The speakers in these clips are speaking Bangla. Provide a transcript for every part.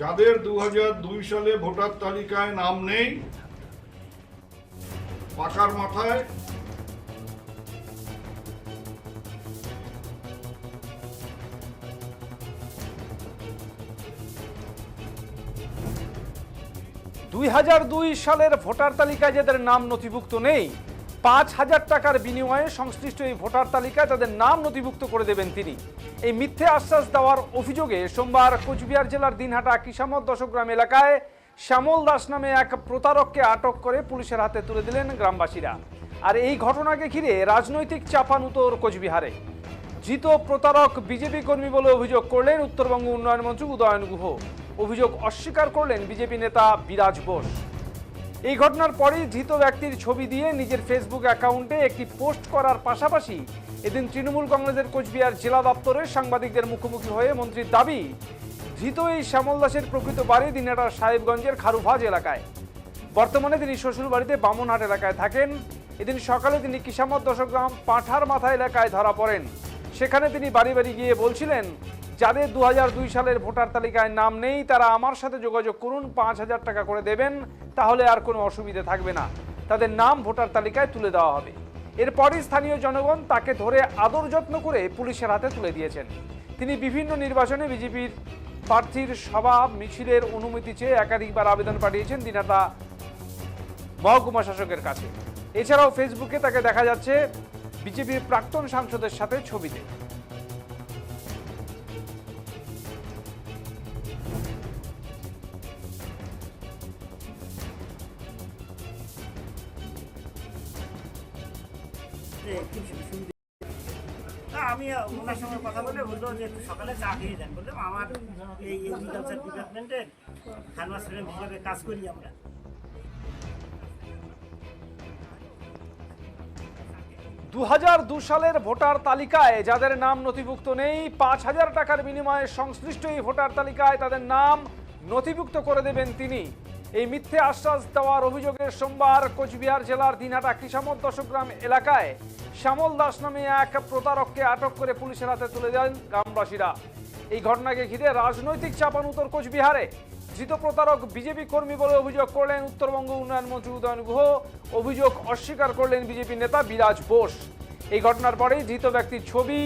যাদের দু সালে ভোটার তালিকায় নাম নেই, পাকার মাথায় দুই হাজার দুই সালের ভোটার তালিকায় যাদের নাম নথিভুক্ত নেই পাঁচ হাজার টাকার বিনিময়ে সংশ্লিষ্ট এই ভোটার তালিকায় তাদের নাম নথিভুক্ত করে দেবেন তিনি। এই মিথ্যে আশ্বাস দেওয়ার অভিযোগে সোমবার কোচবিহার জেলার দিনহাটা কিসামত দশগ্রাম এলাকায় শ্যামল দাস নামে এক প্রতারককে আটক করে পুলিশের হাতে তুলে দিলেন গ্রামবাসীরা। আর এই ঘটনাকে ঘিরে রাজনৈতিক চাপানুতোর কোচবিহারে। জিত প্রতারক বিজেপি কর্মী বলে অভিযোগ করলেন উত্তরবঙ্গ উন্নয়ন মন্ত্রী উদয়ন গুহ। অভিযোগ অস্বীকার করলেন বিজেপি নেতা বিরাজ বোস। এই ঘটনার পরেই ধৃত ব্যক্তির ছবি দিয়ে নিজের ফেসবুক অ্যাকাউন্টে একটি পোস্ট করার পাশাপাশি এদিন তৃণমূল কংগ্রেসের কোচবিহার জেলা দপ্তরে সাংবাদিকদের মুখোমুখি হয়ে মন্ত্রীর দাবি, ধৃত এই শ্যামল দাসের প্রকৃত বাড়ি দিনাটার সাহেবগঞ্জের খারুভাজ এলাকায়। বর্তমানে তিনি শ্বশুরবাড়িতে বামনহাট এলাকায় থাকেন। এদিন সকালে তিনি কিসামত দশগ্রাম পাঁঠার মাথা এলাকায় ধরা পড়েন। সেখানে তিনি বাড়ি বাড়ি গিয়ে বলছিলেন যাদের দু সালের ভোটার তালিকায় নাম নেই, তারা আমার সাথে যোগাযোগ করুন, পাঁচ হাজার টাকা করে দেবেন, তাহলে আর কোনো অসুবিধে থাকবে না। তাদের নাম ভোটার তালিকায় তুলে দেওয়া হবে। এরপরই স্থানীয় জনগণ তাকে ধরে আদর যত্ন করে পুলিশের হাতে তুলে দিয়েছেন। তিনি বিভিন্ন নির্বাচনে বিজেপির প্রার্থীর সভা মিছিলের অনুমতি চেয়ে একাধিকবার আবেদন পাঠিয়েছেন দিনাটা মহকুমা শাসকের কাছে। এছাড়াও ফেসবুকে তাকে দেখা যাচ্ছে বিজেপির প্রাক্তন সাংসদের সাথে ছবিতে। কি সুবিধা আমি ওনার সঙ্গে কথা বলে বলল যে একটু সকালে চা খেয়ে বললাম, আমার এই এগ্রিকালচার ডিপার্টমেন্টে খানওয়াস ফ্রেন্ড হিসেবে কাজ করি আমরা। দু দু সালের ভোটার তালিকায় যাদের নাম নথিভুক্ত নেই, পাঁচ হাজার টাকার বিনিময়ে সংশ্লিষ্ট এই ভোটার তালিকায় তাদের নাম নথিভুক্ত করে দেবেন তিনি। এই মিথ্যে আশ্বাস দেওয়ার অভিযোগে সোমবার কোচবিহার জেলার দিনহাটা কৃষামত দশগ্রাম এলাকায় শ্যামল দাস নামে এক প্রতারককে আটক করে পুলিশের হাতে তুলে দেন গ্রামবাসীরা। এই ঘটনাকে ঘিরে রাজনৈতিক চাপানুতর কোচবিহারে। ধৃত প্রতারক বিজেপি কর্মী বলে অভিযোগ করলেন উত্তরবঙ্গ উন্নয়ন মন্ত্রী উদয়ন গুহ। অভিযোগ অস্বীকার করলেন বিজেপি নেতা বিরাজ বোস। এই ঘটনার পরেই ধৃত ব্যক্তির ছবি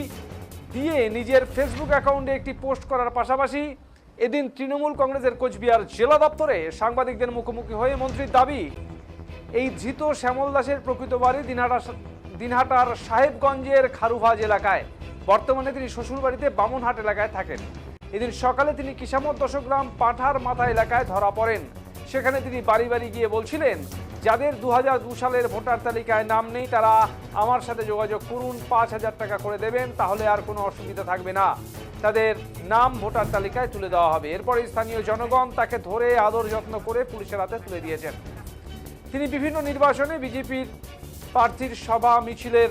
দিয়ে নিজের ফেসবুক অ্যাকাউন্টে একটি পোস্ট করার পাশাপাশি এদিন তৃণমূল কংগ্রেসের কোচবিহার জেলা দপ্তরে সাংবাদিকদের মুখোমুখি হয়ে মন্ত্রীর দাবি, এই ধৃত শ্যামল দাসের প্রকৃত বাড়ি দিনহাটা দিনহাটার সাহেবগঞ্জের খারুভাজ এলাকায়। বর্তমানে তিনি শ্বশুরবাড়িতে বামনহাট এলাকায় থাকেন। এদিন সকালে তিনি কিসামত দশগ্রাম পাঠার মাথা এলাকায় ধরা পড়েন। সেখানে তিনি বাড়ি বাড়ি গিয়ে বলছিলেন, যাদের দু সালের ভোটার তালিকায় নাম নেই, তারা আমার সাথে যোগাযোগ করুন, পাঁচ হাজার টাকা করে দেবেন, তাহলে আর কোনো অসুবিধা থাকবে না। তাদের নাম ভোটার তালিকায় তুলে দেওয়া হবে। এরপরে স্থানীয় জনগণ তাকে ধরে আদর যত্ন করে পুলিশের হাতে তুলে দিয়েছেন। তিনি বিভিন্ন নির্বাচনে বিজেপির প্রার্থীর সভা, মিছিলের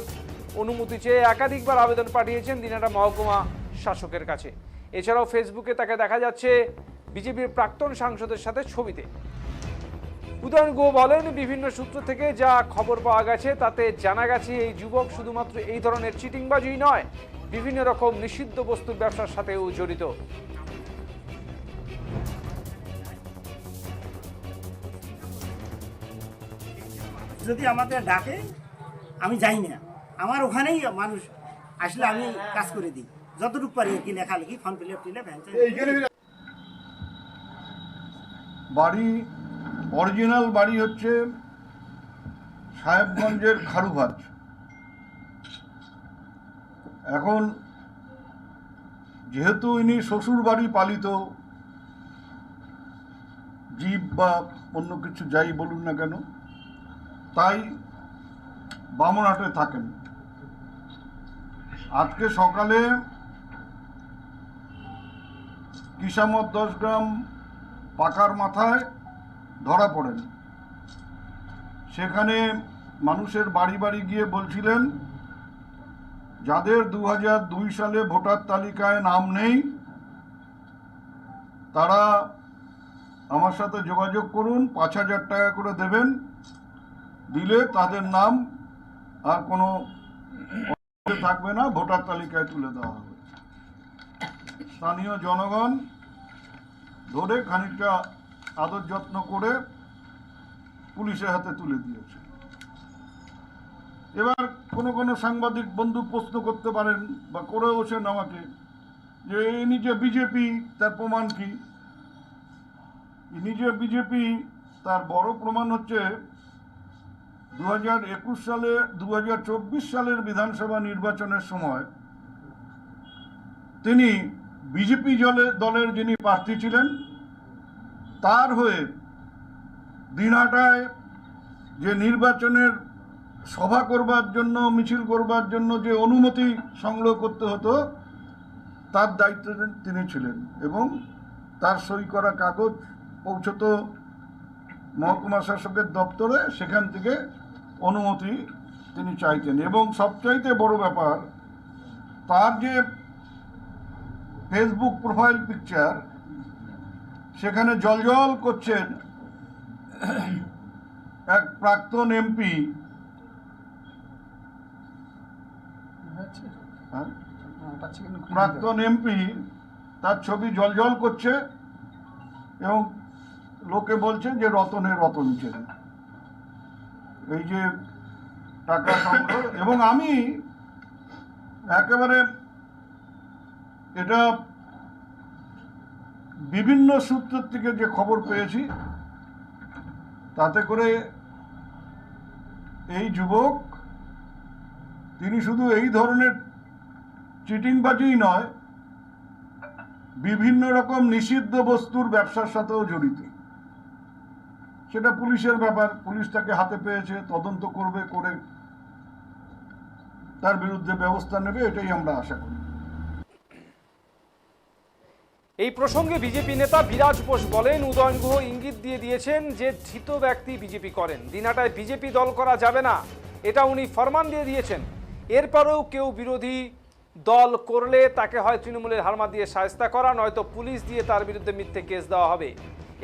অনুমতি চেয়ে একাধিকবার আবেদন পাঠিয়েছেন দিনাটা মহকুমা শাসকের কাছে। এছাড়াও ফেসবুকে তাকে দেখা যাচ্ছে বিজেপির প্রাক্তন সাংসদের সাথে ছবিতে। উদয়ন গো বলেন, বিভিন্ন সূত্র থেকে যা খবর পাওয়া গেছে তাতে জানা গেছে, এই যুবক শুধুমাত্র এই ধরনের চিটিংবাজি নয় বিভিন্ন রকম নিষিদ্ধ বস্তুর ব্যবসার সাথেও জড়িত। যদি আমাদের ডাকে আমি যাই না। আমার ওখানেই মানুষ আসলে আমি কাজ করে দিই। যতটুকু পারি আর কি লেখালেখি ফর্ম ফিল আপ টিলে বাড়ি অরিজিনাল বাড়ি হচ্ছে সাহেবগঞ্জের খারুভাজ। এখন যেহেতু ইনি শ্বশুর বাড়ি পালিত, জীব বা অন্য কিছু যাই বলুন না কেন, তাই বামনহাটে থাকেন। আজকে সকালে কিসামত দশ গ্রাম পাকার মাথায় ধরা পড়েন। সেখানে মানুষের বাড়ি বাড়ি গিয়ে বলছিলেন যাদের দু দুই সালে ভোটার তালিকায় নাম নেই, তারা আমার সাথে যোগাযোগ করুন, পাঁচ হাজার টাকা করে দেবেন, দিলে তাদের নাম আর কোনো থাকবে না, ভোটার তালিকায় তুলে দেওয়া হবে। স্থানীয় জনগণ ধরে খানিকটা আদর যত্ন করে পুলিশের হাতে তুলে দিয়েছে। এবার কোনো কোনো সাংবাদিক বন্ধু প্রশ্ন করতে পারেন বা করেওছেন আমাকে যে ইনি যে বিজেপি, তার প্রমাণ কি? ইনি যে বিজেপি, তার বড় প্রমাণ হচ্ছে দু হাজার একুশ সালে দু হাজার চব্বিশ সালের বিধানসভা নির্বাচনের সময় তিনি বিজেপি দলে দলের যিনি প্রার্থী ছিলেন, তার হয়ে দিনহাটায় যে নির্বাচনের সভা করবার জন্য, মিছিল করবার জন্য যে অনুমতি সংগ্রহ করতে হতো, তার দায়িত্ব তিনি ছিলেন এবং তার সই করা কাগজ পৌঁছত মহকুমা শাসকের দপ্তরে, সেখান থেকে অনুমতি তিনি চাইতেন। এবং সবচাইতে বড় ব্যাপার, তার যে ফেসবুক প্রোফাইল পিকচার, সেখানে জলজল করছেন এক প্রাক্তন এমপি প্রাক্তন এমপি তার ছবি জলজল করছে এবং লোকে বলছে যে রতনের রতন ছেলে এই যে টাকা সংগ্রহ এবং আমি একেবারে এটা বিভিন্ন সূত্রের থেকে যে খবর পেয়েছি তাতে করে এই যুবক তিনি শুধু এই ধরনের চিটিংবাজিই নয়, বিভিন্ন রকম নিষিদ্ধ বস্তুর ব্যবসার সাথেও জড়িত। সেটা পুলিশের ব্যাপার, পুলিশ তাকে হাতে পেয়েছে, তদন্ত করবে, করে তার বিরুদ্ধে ব্যবস্থা নেবে, এটাই আমরা আশা করি। এই প্রসঙ্গে বিজেপি নেতা বিরাজ বোস বলেন, উদয়ন গুহ ইঙ্গিত দিয়ে দিয়েছেন যে ধৃত ব্যক্তি বিজেপি করেন। দিনাটায় বিজেপি দল করা যাবে না, এটা উনি ফরমান দিয়ে দিয়েছেন। এরপরেও কেউ বিরোধী দল করলে তাকে হয় তৃণমূলের হারমা দিয়ে সায়স্তা করা, নয়তো পুলিশ দিয়ে তার বিরুদ্ধে মিথ্যে কেস দেওয়া হবে।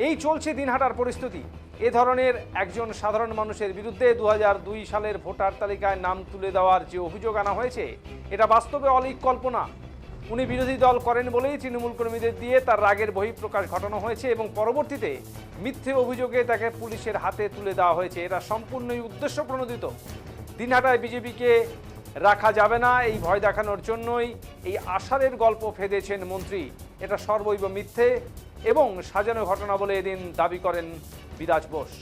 এই চলছে দিনহাটার পরিস্থিতি। এ ধরনের একজন সাধারণ মানুষের বিরুদ্ধে দু হাজার দুই সালের ভোটার তালিকায় নাম তুলে দেওয়ার যে অভিযোগ আনা হয়েছে, এটা বাস্তবে অলিক কল্পনা। উনি বিরোধী দল করেন বলেই তৃণমূল কর্মীদের দিয়ে তার রাগের বহিঃপ্রকাশ ঘটানো হয়েছে এবং পরবর্তীতে মিথ্যে অভিযোগে তাকে পুলিশের হাতে তুলে দেওয়া হয়েছে। এটা সম্পূর্ণই উদ্দেশ্য প্রণোদিত দিনহাটায় বিজেপিকে রাখা যাবে না, এই ভয় দেখানোর জন্যই এই আষাঢ়ের গল্প ফেদেছেন মন্ত্রী। এটা সর্বৈব মিথ্যে এবং সাজানো ঘটনা বলে এদিন দাবি করেন বিরাজ বোস।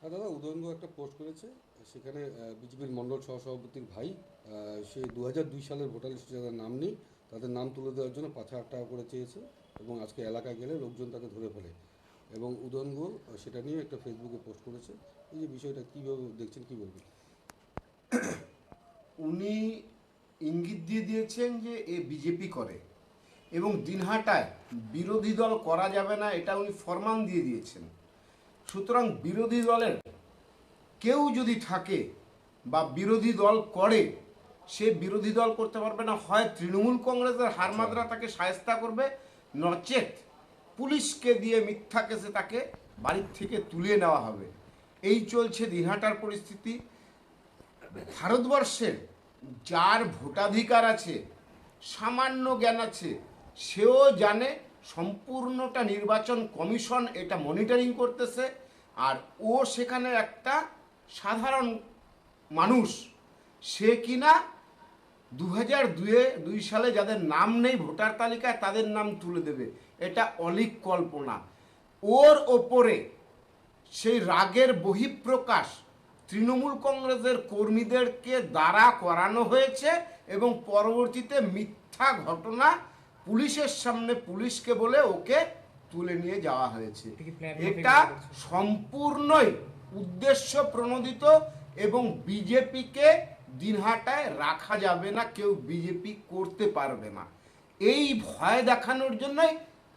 হ্যাঁ দাদা উদয়নগু একটা পোস্ট করেছে। সেখানে বিজেপির মণ্ডল সহসভাপতির ভাই সে দু সালের ভোটার লিস্টে যাদের নাম নেই, তাদের নাম তুলে দেওয়ার জন্য পাঁচ হাজার টাকা করে চেয়েছে। এবং আজকে এলাকায় গেলে লোকজন তাকে ধরে ফেলে। এবং উদয়নগু সেটা নিয়ে একটা ফেসবুকে পোস্ট করেছে। এই যে বিষয়টা কীভাবে দেখছেন কী বলবেন? উনি ইঙ্গিত দিয়ে দিয়েছেন যে এ বিজেপি করে এবং দিনহাটায় বিরোধী দল করা যাবে না এটা উনি ফরমান দিয়ে দিয়েছেন। সুতরাং বিরোধী দলের কেউ যদি থাকে বা বিরোধী দল করে সে বিরোধী দল করতে পারবে না। হয় তৃণমূল কংগ্রেসের হারমাদরা তাকে সায়স্তা করবে নচেত পুলিশকে দিয়ে মিথ্যা কেসে তাকে বাড়ির থেকে তুলে নেওয়া হবে। এই চলছে দিনহাটার পরিস্থিতি। ভারতবর্ষের যার ভোটাধিকার আছে, সামান্য জ্ঞান আছে, সেও জানে সম্পূর্ণটা নির্বাচন কমিশন এটা মনিটরিং করতেছে আর ও সেখানে একটা সাধারণ মানুষ, সে কিনা দু হাজার দুয়ে দুই সালে যাদের নাম নেই ভোটার তালিকায় তাদের নাম তুলে দেবে। এটা অলিক কল্পনা। ওর ওপরে সেই রাগের বহিঃপ্রকাশ তৃণমূল কংগ্রেসের কর্মীদেরকে দ্বারা করানো হয়েছে এবং পরবর্তীতে মিথ্যা ঘটনা পুলিশের সামনে পুলিশকে বলে ওকে তুলে নিয়ে যাওয়া হয়েছে। এটা সম্পূর্ণই উদ্দেশ্য প্রণোদিত এবং বিজেপিকে দিনহাটায় রাখা যাবে না কেউ বিজেপি করতে পারবে না। এই ভয় দেখানোর জন্যই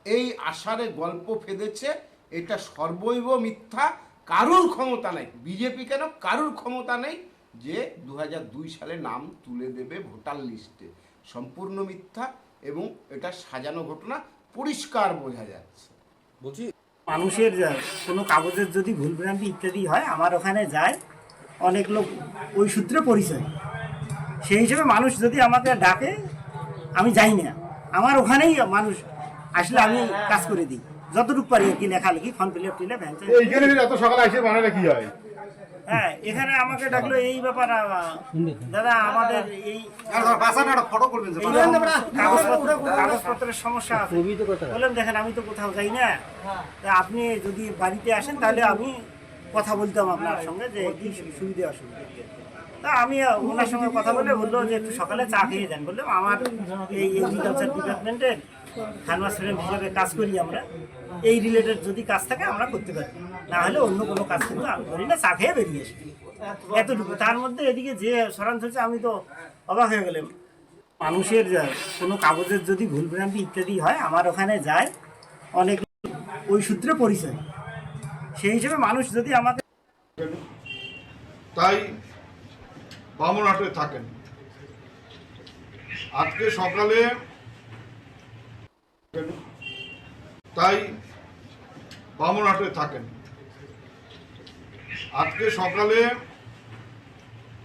এই আষাঢ়ে গল্প ফেদেছে এটা সর্বৈব মিথ্যা কারুর ক্ষমতা নেই। বিজেপি কেন? কারুর ক্ষমতা নেই যে দু হাজার দুই সালে নাম তুলে দেবে ভোটার লিস্টে। সম্পূর্ণ মিথ্যা এবং এটা সাজানো ঘটনা পরিষ্কার বোঝা যাচ্ছে। বলছি মানুষের কোনো কাগজের যদি ভুলভ্রান্তি ইত্যাদি হয় আমার ওখানে যায়। অনেক লোক ওই সূত্রে পরিচয়। সেই হিসেবে মানুষ যদি আমাকে ডাকে আমি যাই না। আমার ওখানেই মানুষ আসলে আমি কাজ করে দিই। যতটুকু পারি আর কি লেখালেখি ফর্ম ফিল আপ টিলে ভ্যান এত সকালে এসে বানালে কি হয়? হ্যাঁ এখানে আমাকে ডাকলো এই ব্যাপার দাদা আমাদের এই কাগজপত্রের সমস্যা আছে। বললাম দেখেন আমি তো কোথাও যাই না। তা আপনি যদি বাড়িতে আসেন তাহলে আমি কথা বলতাম আপনার সঙ্গে যে কি সুবিধা অসুবিধা। তা আমি ওনার সঙ্গে কথা বলে বলল যে একটু সকালে চা খেয়ে যান। বললাম, আমার এই এগ্রিকালচার ডিপার্টমেন্টের খানওয়াস ফ্রেম হিসাবে কাজ করি আমরা। এই রিলেটেড যদি কাজ থাকে আমরা করতে পারি। না হলে অন্য কোনো কাজ কিন্তু আমি করি না, চা খেয়ে বেরিয়ে আসি। এতটুকু। তার মধ্যে এদিকে যে সরান চলছে আমি তো অবাক হয়ে গেলাম। মানুষের কোনো কাগজের যদি ভুলভ্রান্তি ইত্যাদি হয়, আমার ওখানে যায়, অনেক ওই সূত্রে পরিচয়। সেই হিসেবে মানুষ যদি আমাকে তাই বামনহাটে থাকেন। আজকে সকালে তাই বামনহাটে থাকেন। আজকে সকালে